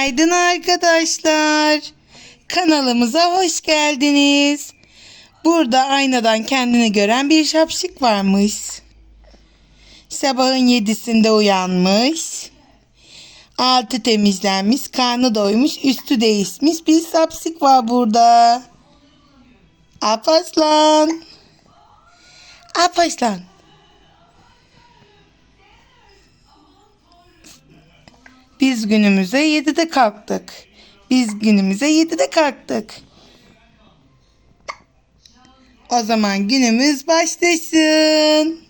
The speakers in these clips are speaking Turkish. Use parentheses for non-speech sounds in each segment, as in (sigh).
Günaydın arkadaşlar. Kanalımıza hoş geldiniz. Burada aynadan kendini gören bir şapşik varmış. Sabahın yedisinde uyanmış. Altı temizlenmiş, karnı doymuş, üstü değişmiş bir şapşik var burada. Apaslan. Apaslan. Biz günümüze 7'de kalktık. Biz günümüze 7'de kalktık. O zaman günümüz başlasın.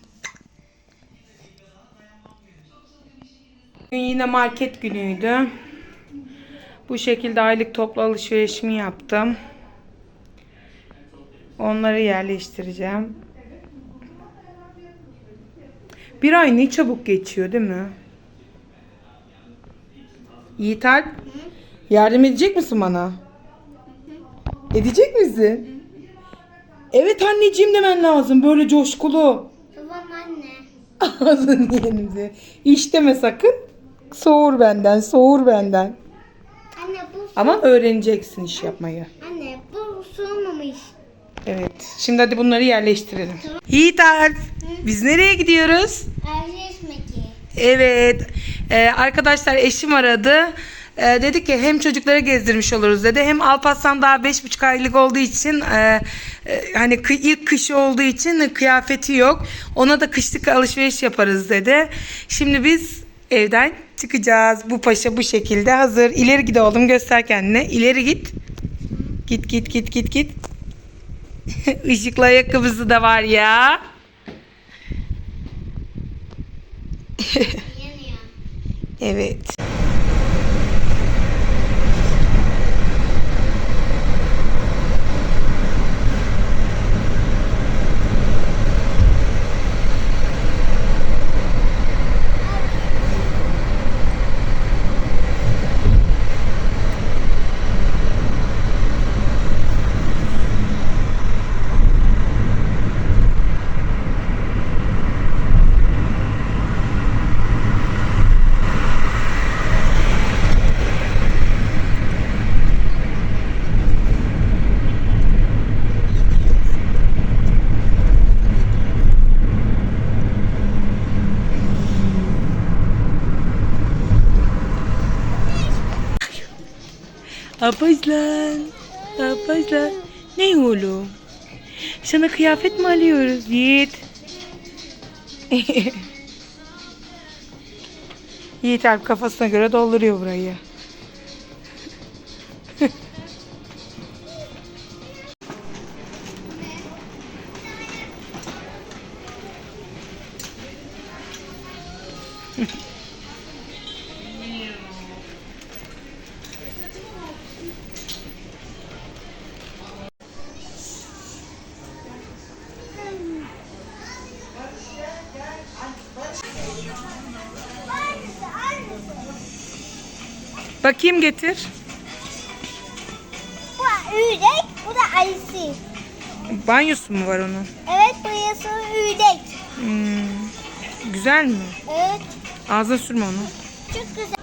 Bugün yine market günüydü. Bu şekilde aylık toplu alışverişimi yaptım. Onları yerleştireceğim. Bir ay ne çabuk geçiyor değil mi? Yiğit Alp, yardım edecek misin bana? Edecek misin? Evet anneciğim demen lazım. Böyle coşkulu. Tamam anne. (laughs) Ağzını yerimize. İş deme sakın. Soğur benden, soğur benden. Anne bu Ama öğreneceksin iş yapmayı. anne bu soğumamış. Evet. Şimdi hadi bunları yerleştirelim. Yiğit Alp, biz nereye gidiyoruz? Erleşmek Evet. Ee, arkadaşlar eşim aradı. Ee, dedi ki hem çocuklara gezdirmiş oluruz dedi. Hem Alparslan daha beş buçuk aylık olduğu için e, e, hani kı- ilk kışı olduğu için kıyafeti yok. Ona da kışlık alışveriş yaparız dedi. Şimdi biz evden çıkacağız. Bu paşa bu şekilde hazır. İleri git oğlum göster kendine. İleri git. Git git git git git. (laughs) Işıklı ayakkabısı da var ya. (laughs) Evet. Apazlan. Apazlan. Ne oğlum? Sana kıyafet mi alıyoruz Yiğit? (laughs) Yiğit Alp kafasına göre dolduruyor burayı. Bakayım getir. Bu üydek, bu da Alice. Banyosu mu var onun? Evet burası üydek. Hmm, Güzel mi? Evet Ağzına sürme onu. çok güzel.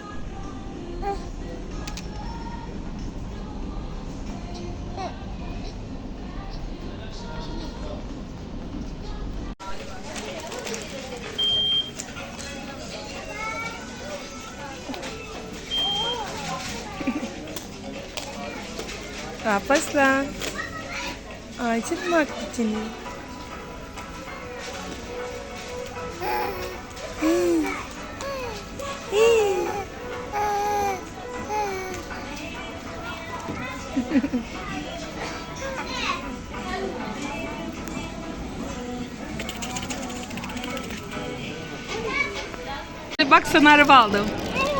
Kapaslan. Acil bak seni. Bak sana araba aldım. Evet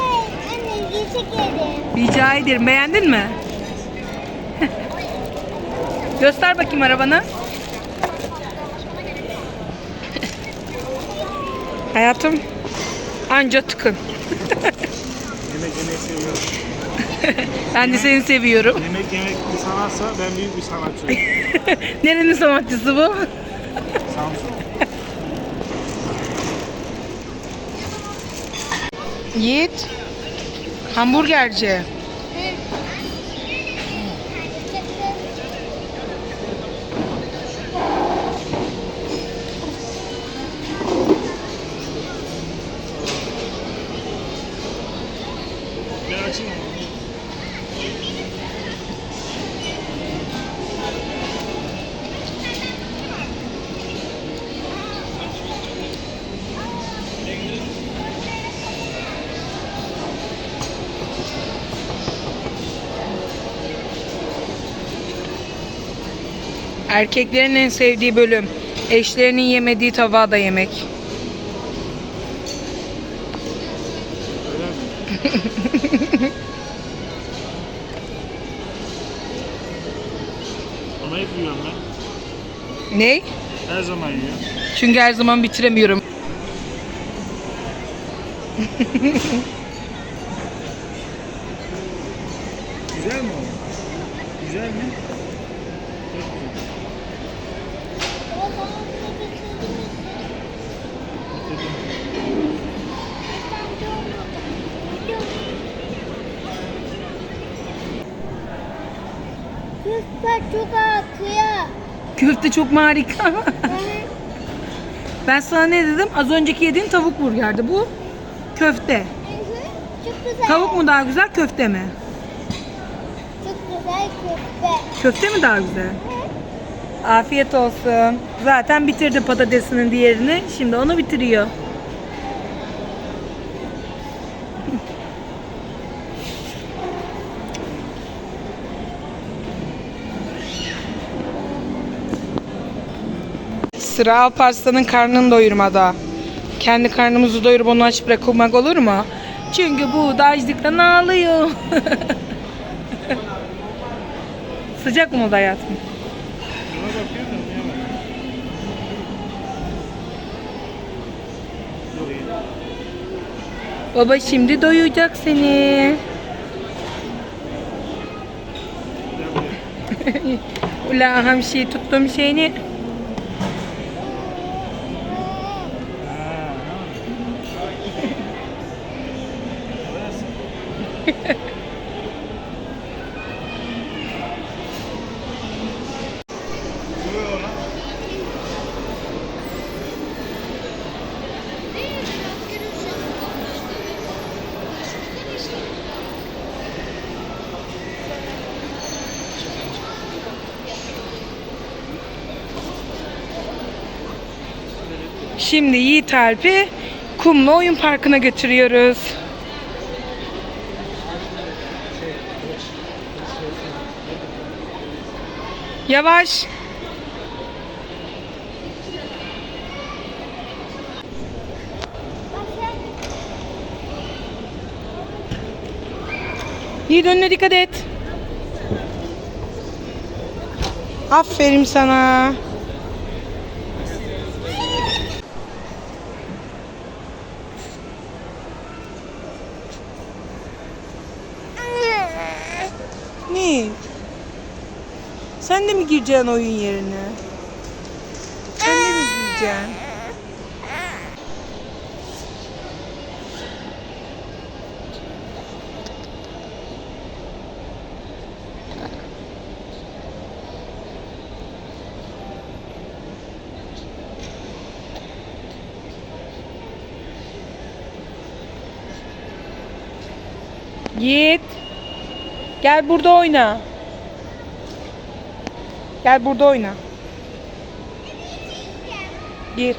anne teşekkür ederim. Rica ederim. Beğendin mi? Göster bakayım arabanı. Hayatım anca tıkın. Yemek yemeyi seviyorum. Ben de seni seviyorum. Yemek yemek bir sanatsa ben büyük bir sanatçıyım. (laughs) Nerenin sanatçısı bu? Samsun. Yiğit. Hamburgerci. Erkeklerin en sevdiği bölüm. Eşlerinin yemediği tabağı da yemek. Öyle mi? (laughs) Ama hep yiyorum ben. Ne? Her zaman yiyorum. Çünkü her zaman bitiremiyorum. (laughs) Güzel mi o? Güzel mi? Çok güzel. Bitirdim. Kızlar çok akıyor. Köfte çok harika. (laughs) Ben sana ne dedim? Az önceki yediğin tavuk burgerdi. Bu köfte. Çok güzel. Tavuk mu daha güzel, köfte mi? Çok güzel köfte. Köfte mi daha güzel? Afiyet olsun. Zaten bitirdi patatesinin diğerini. Şimdi onu bitiriyor. Sıra Alparslan'ın karnını doyurmada. Kendi karnımızı doyurup onu aç bırakmak olur mu? Çünkü bu da açlıktan ağlıyor. (laughs) Sıcak mı hayatım? Da iyi. Baba şimdi doyuracak seni. (laughs) Ula hamşi tuttum şeyini. Şimdi Yiğit Alp'i kumlu oyun parkına götürüyoruz. Yavaş. Yiğit önüne dikkat et. Aferin sana. Ne? Sen de mi gireceksin oyun yerine? Sen de mi gireceksin? Yiğit. Gel burada oyna. Gel burada oyna. Gir.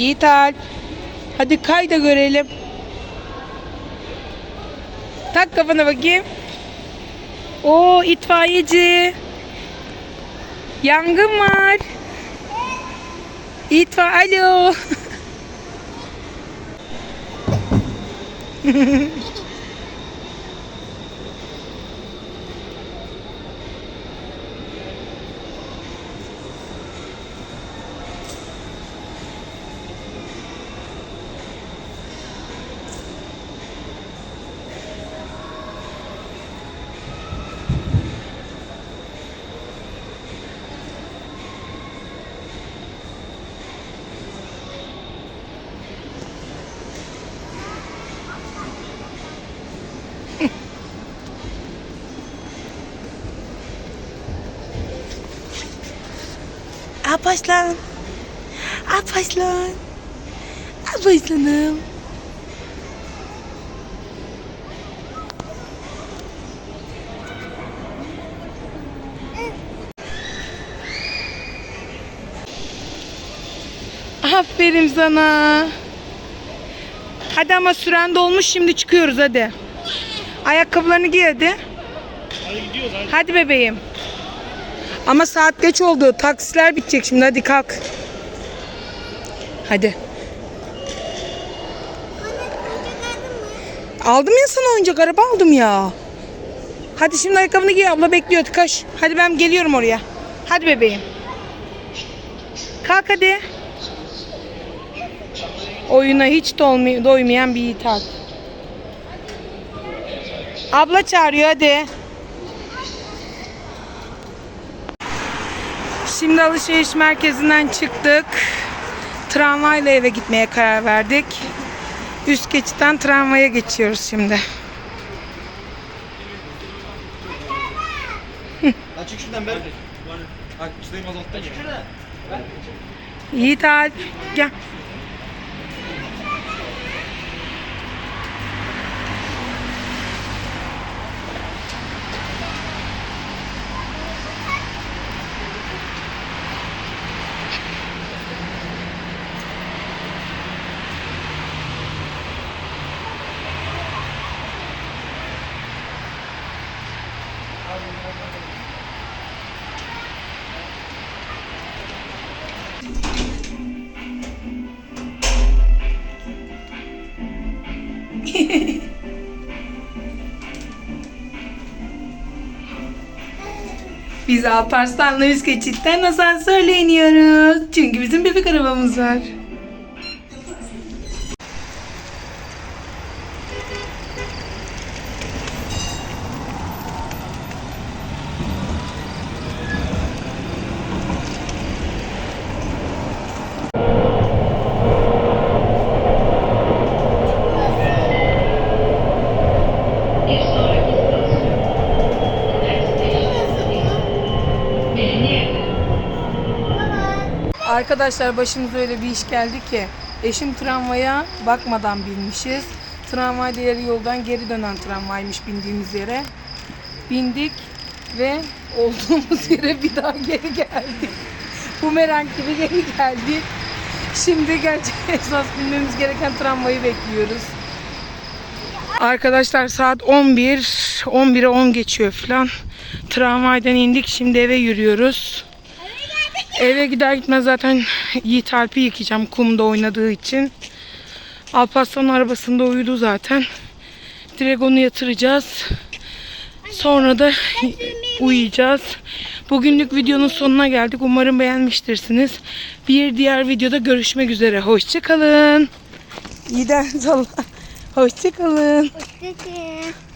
Yiğit Alp. Hadi kay da görelim. Tak kafana bakayım. Oo itfaiyeci. Yangın var. İtfa alo. (laughs) Alparslan. Alparslan. Alparslanım. Aferin sana. Hadi ama süren dolmuş şimdi çıkıyoruz hadi. Ayakkabılarını giy hadi. Hadi gidiyoruz hadi. Hadi bebeğim. Ama saat geç oldu. Taksiler bitecek şimdi. Hadi kalk. Hadi. Aldım ya sana oyuncak araba aldım ya. Hadi şimdi ayakkabını giy abla bekliyor koş. Hadi ben geliyorum oraya. Hadi bebeğim. Kalk hadi. Oyuna hiç doymayan bir Alp. Abla çağırıyor hadi. Şimdi alışveriş merkezinden çıktık. Tramvayla eve gitmeye karar verdik. Üst geçitten tramvaya geçiyoruz şimdi. Açık şuradan mazottan Açık şuradan. Yiğit Alp gel. Biz Alparslan'la üst asansörle iniyoruz. Çünkü bizim bebek arabamız var. Arkadaşlar başımıza öyle bir iş geldi ki eşim tramvaya bakmadan binmişiz. Tramvay yarı yoldan geri dönen tramvaymış bindiğimiz yere. Bindik ve olduğumuz yere bir daha geri geldik. Bumerang gibi geri geldik. Şimdi gerçekten (laughs) esas binmemiz gereken tramvayı bekliyoruz. Arkadaşlar saat 11, 11'e 10 geçiyor falan. Tramvaydan indik şimdi eve yürüyoruz. Eve gider gitmez zaten Yiğit Alp'i yıkayacağım kumda oynadığı için. Alparslan arabasında uyudu zaten. Direkt onu yatıracağız. Sonra da uyuyacağız. Bugünlük videonun sonuna geldik. Umarım beğenmiştirsiniz. Bir diğer videoda görüşmek üzere. Hoşçakalın. İyiden salla. Hoşçakalın. Hoşçakalın.